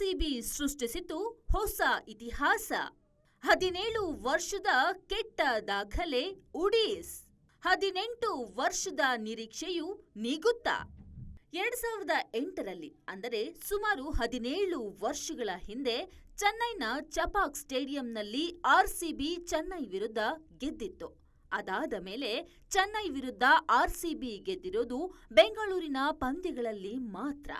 RCB ಸೃಷ್ಟಿಸಿತು ಹೊಸ ಇತಿಹಾಸ. ಹದಿನೇಳು ವರ್ಷದ ಕೆಟ್ಟ ದಾಖಲೆ ಉಡೀಸ್. ಹದಿನೆಂಟು ವರ್ಷದ ನಿರೀಕ್ಷೆಯು ನೀಗುತ್ತ. ಎರಡ್ ಸಾವಿರದ ಎಂಟರಲ್ಲಿ, ಅಂದರೆ ಸುಮಾರು ಹದಿನೇಳು ವರ್ಷಗಳ ಹಿಂದೆ, ಚೆನ್ನೈನ ಚಪಾಕ್ ಸ್ಟೇಡಿಯಂನಲ್ಲಿ ಆರ್ಸಿಬಿ ಚೆನ್ನೈ ವಿರುದ್ಧ ಗೆದ್ದಿತ್ತು. ಅದಾದ ಮೇಲೆ ಚೆನ್ನೈ ವಿರುದ್ಧ ಆರ್ಸಿಬಿ ಗೆದ್ದಿರೋದು ಬೆಂಗಳೂರಿನ ಪಂದ್ಯಗಳಲ್ಲಿ ಮಾತ್ರ.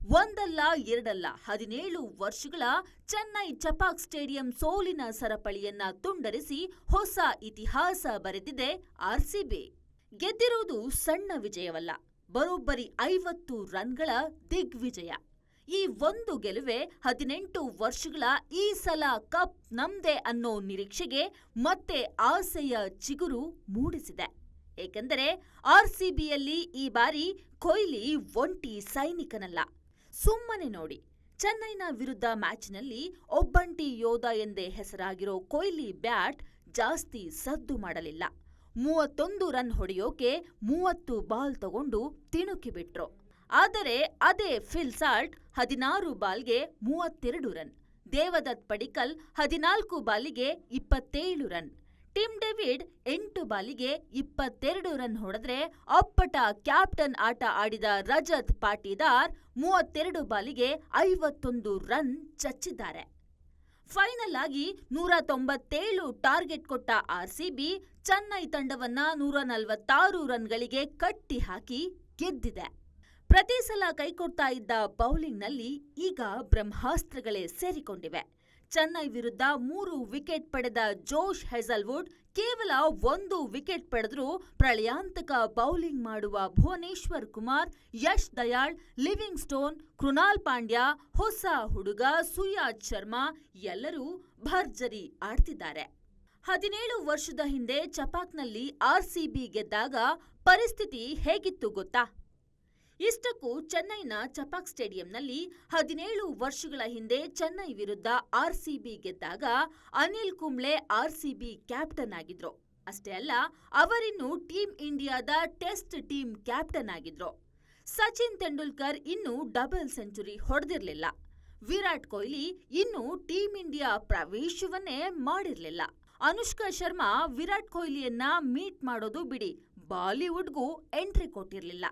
ಒಂದಲ್ಲ, ಎರಡಲ್ಲ, ಹದಿನೇಳು ವರ್ಷಗಳ ಚೆನ್ನೈ ಚಪಾಕ್ ಸ್ಟೇಡಿಯಂ ಸೋಲಿನ ಸರಪಳಿಯನ್ನ ತುಂಡರಿಸಿ ಹೊಸ ಇತಿಹಾಸ ಬರೆದಿದೆ ಆರ್ಸಿಬಿ. ಗೆದ್ದಿರುವುದು ಸಣ್ಣ ವಿಜಯವಲ್ಲ, ಬರೋಬ್ಬರಿ ಐವತ್ತು ರನ್ಗಳ ದಿಗ್ವಿಜಯ. ಈ ಒಂದು ಗೆಲುವೆ ಹದಿನೆಂಟು ವರ್ಷಗಳ ಈ ಸಲ ಕಪ್ ನಮ್ದೆ ಅನ್ನೋ ನಿರೀಕ್ಷೆಗೆ ಮತ್ತೆ ಆಸೆಯ ಚಿಗುರು ಮೂಡಿಸಿದೆ. ಏಕೆಂದರೆ ಆರ್ಸಿಬಿಯಲ್ಲಿ ಈ ಬಾರಿ ಕೊಹ್ಲಿ ಒಂಟಿ ಸೈನಿಕನಲ್ಲ. ಸುಮ್ಮನೆ ನೋಡಿ. ಚೆನ್ನೈನ ವಿರುದ್ಧ ಮ್ಯಾಚ್ನಲ್ಲಿ ಒಬ್ಬಂಟಿ ಯೋಧ ಎಂದೇ ಹೆಸರಾಗಿರೋ ಕೊಹ್ಲಿ ಬ್ಯಾಟ್ ಜಾಸ್ತಿ ಸದ್ದು ಮಾಡಲಿಲ್ಲ. ಮೂವತ್ತೊಂದು ರನ್ ಹೊಡೆಯೋಕೆ ಮೂವತ್ತು ಬಾಲ್ ತಗೊಂಡು ತಿಣುಕಿಬಿಟ್ರು ಆದರೆ ಅದೇ ಫಿಲ್ ಸಾಲ್ಟ್ ಹದಿನಾರು ಬಾಲ್ಗೆ ಮೂವತ್ತೆರಡು ರನ್, ದೇವದತ್ ಪಡಿಕಲ್ ಹದಿನಾಲ್ಕು ಬಾಲಿಗೆ ಇಪ್ಪತ್ತೇಳು ರನ್. ಟಿಮ್ ಡೇವಿಡ್ ಎಂಟು ಬಾಲಿಗೆ ಇಪ್ಪತ್ತೆರಡು ರನ್ ಹೊಡೆದ್ರೆ ಅಪ್ಪಟ ಕ್ಯಾಪ್ಟನ್ ಆಟ ಆಡಿದ ರಜತ್ ಪಾಟೀದಾರ್ ಮೂವತ್ತೆರಡು ಬಾಲಿಗೆ ಐವತ್ತೊಂದು ರನ್ ಚಚ್ಚಿದ್ದಾರೆ. ಫೈನಲ್ ಆಗಿ ನೂರ ತೊಂಬತ್ತೇಳು ಟಾರ್ಗೆಟ್ ಕೊಟ್ಟ ಆರ್ಸಿಬಿ ಚೆನ್ನೈ ತಂಡವನ್ನ ನೂರ ನಲವತ್ತಾರು ರನ್ಗಳಿಗೆ ಕಟ್ಟಿ ಹಾಕಿ ಗೆದ್ದಿದೆ. ಪ್ರತಿ ಸಲ ಕೈಕೊಡ್ತಾ ಇದ್ದ ಬೌಲಿಂಗ್ನಲ್ಲಿ ಈಗ ಬ್ರಹ್ಮಾಸ್ತ್ರಗಳೇ ಸೇರಿಕೊಂಡಿವೆ. ಚೆನ್ನೈ ವಿರುದ್ಧ ಮೂರು ವಿಕೆಟ್ ಪಡೆದ ಜೋಶ್ ಹೆಸಲ್ವುಡ್ ಕೇವಲ ಒಂದು ವಿಕೆಟ್ ಪಡೆದರೂ ಪ್ರಳಯಾಂತಕ ಬೌಲಿಂಗ್ ಮಾಡುವ ಭುವನೇಶ್ವರ್ ಕುಮಾರ್, ಯಶ್ ದಯಾಳ್ ಲಿವಿಂಗ್ ಸ್ಟೋನ್ ಕೃಣಾಲ್ ಪಾಂಡ್ಯ, ಹೊಸ ಹುಡುಗ ಸುಯಾಜ್ ಶರ್ಮಾ ಎಲ್ಲರೂ ಭರ್ಜರಿ ಆಡ್ತಿದ್ದಾರೆ. ಹದಿನೇಳು ವರ್ಷದ ಹಿಂದೆ ಚಪಾಕ್ನಲ್ಲಿ ಆರ್ಸಿಬಿ ಗೆದ್ದಾಗ ಪರಿಸ್ಥಿತಿ ಹೇಗಿತ್ತು ಗೊತ್ತಾ? ಇಷ್ಟಕ್ಕೂ ಚೆನ್ನೈನ ಚಪಾಕ್ ಸ್ಟೇಡಿಯಂನಲ್ಲಿ ಹದಿನೇಳು ವರ್ಷಗಳ ಹಿಂದೆ ಚೆನ್ನೈ ವಿರುದ್ಧ ಆರ್ಸಿಬಿ ಗೆದ್ದಾಗ ಅನಿಲ್ ಕುಂಬ್ಳೆ ಆರ್ಸಿಬಿ ಕ್ಯಾಪ್ಟನ್ ಆಗಿದ್ರು. ಅಷ್ಟೇ ಅಲ್ಲ, ಅವರಿನ್ನು ಟೀಂ ಇಂಡಿಯಾದ ಟೆಸ್ಟ್ ಟೀಂ ಕ್ಯಾಪ್ಟನ್ ಆಗಿದ್ರು. ಸಚಿನ್ ತೆಂಡೂಲ್ಕರ್ ಇನ್ನೂ ಡಬಲ್ ಸೆಂಚುರಿ ಹೊಡೆದಿರಲಿಲ್ಲ. ವಿರಾಟ್ ಕೊಹ್ಲಿ ಇನ್ನೂ ಟೀಂ ಇಂಡಿಯಾ ಪ್ರವೇಶವನ್ನೇ ಮಾಡಿರಲಿಲ್ಲ. ಅನುಷ್ಕಾ ಶರ್ಮಾ ವಿರಾಟ್ ಕೊಹ್ಲಿಯನ್ನ ಮೀಟ್ ಮಾಡೋದು ಬಿಡಿ, ಬಾಲಿವುಡ್ಗೂ ಎಂಟ್ರಿ ಕೊಟ್ಟಿರಲಿಲ್ಲ.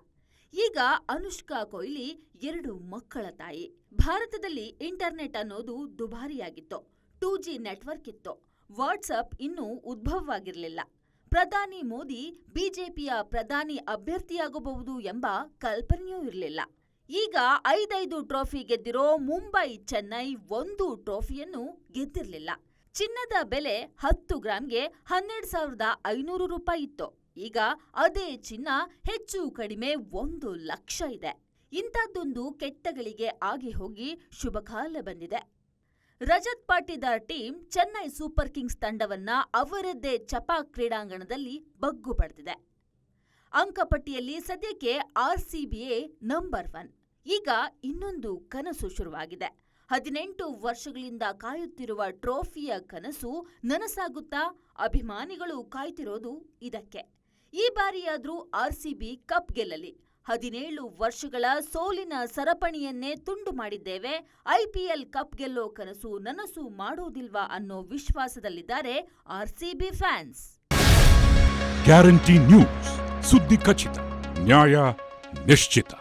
ಈಗ ಅನುಷ್ಕಾ ಕೊಹ್ಲಿ ಎರಡು ಮಕ್ಕಳ ತಾಯಿ. ಭಾರತದಲ್ಲಿ ಇಂಟರ್ನೆಟ್ ಅನ್ನೋದು ದುಬಾರಿಯಾಗಿತ್ತು. ಟೂ ಜಿ ನೆಟ್ವರ್ಕ್ ಇತ್ತು. ವಾಟ್ಸಪ್ ಇನ್ನೂ ಉದ್ಭವವಾಗಿರಲಿಲ್ಲ. ಪ್ರಧಾನಿ ಮೋದಿ ಬಿಜೆಪಿಯ ಪ್ರಧಾನಿ ಅಭ್ಯರ್ಥಿಯಾಗಬಹುದು ಎಂಬ ಕಲ್ಪನೆಯೂ ಇರಲಿಲ್ಲ. ಈಗ ಐದೈದು ಟ್ರೋಫಿ ಗೆದ್ದಿರೋ ಮುಂಬೈ ಚೆನ್ನೈ ಒಂದು ಟ್ರೋಫಿಯನ್ನು ಗೆದ್ದಿರಲಿಲ್ಲ. ಚಿನ್ನದ ಬೆಲೆ ಹತ್ತು ಗ್ರಾಂಗೆ ಹನ್ನೆರಡು ಸಾವಿರದ ಐನೂರು ರೂಪಾಯಿ ಇತ್ತು. ಈಗ ಅದೇ ಚಿನ್ನ ಹೆಚ್ಚು ಕಡಿಮೆ ಒಂದು ಲಕ್ಷ ಇದೆ. ಇಂಥದ್ದೊಂದು ಕೆಟ್ಟಗಳಿಗೆ ಆಗಿ ಹೋಗಿ ಶುಭಕಾಲ ಬಂದಿದೆ. Rajat Patidar team Chennai super kings ತಂಡವನ್ನ ಅವರದ್ದೇ ಚಪಾ ಕ್ರೀಡಾಂಗಣದಲ್ಲಿ ಬಗ್ಗು ಪಡೆದಿದೆ. ಅಂಕಪಟ್ಟಿಯಲ್ಲಿ ಸದ್ಯಕ್ಕೆ ಆರ್ಸಿಬಿಎ ನಂಬರ್ ಒನ್. ಈಗ ಇನ್ನೊಂದು ಕನಸು ಶುರುವಾಗಿದೆ. ಹದಿನೆಂಟು ವರ್ಷಗಳಿಂದ ಕಾಯುತ್ತಿರುವ ಟ್ರೋಫಿಯ ಕನಸು ನನಸಾಗುತ್ತಾ, ಅಭಿಮಾನಿಗಳು ಕಾಯ್ತಿರೋದು ಇದಕ್ಕೆ. ಈ ಬಾರಿಯಾದರೂ ಆರ್ಸಿಬಿ ಕಪ್ ಗೆಲ್ಲಲಿ. ಹದಿನೇಳು ವರ್ಷಗಳ ಸೋಲಿನ ಸರಪಣಿಯನ್ನೇ ತುಂಡು ಮಾಡಿದ್ದೇವೆ. ಐಪಿಎಲ್ ಕಪ್ ಗೆಲ್ಲೋ ಕನಸು ನನಸು ಮಾಡೋದಿಲ್ವಾ ಅನ್ನೋ ವಿಶ್ವಾಸದಲ್ಲಿದ್ದಾರೆ ಆರ್ಸಿಬಿ ಫ್ಯಾನ್ಸ್. Guarantee news. ಸುದ್ದಿ ಖಚಿತ, ನ್ಯಾಯ ನಿಶ್ಚಿತ.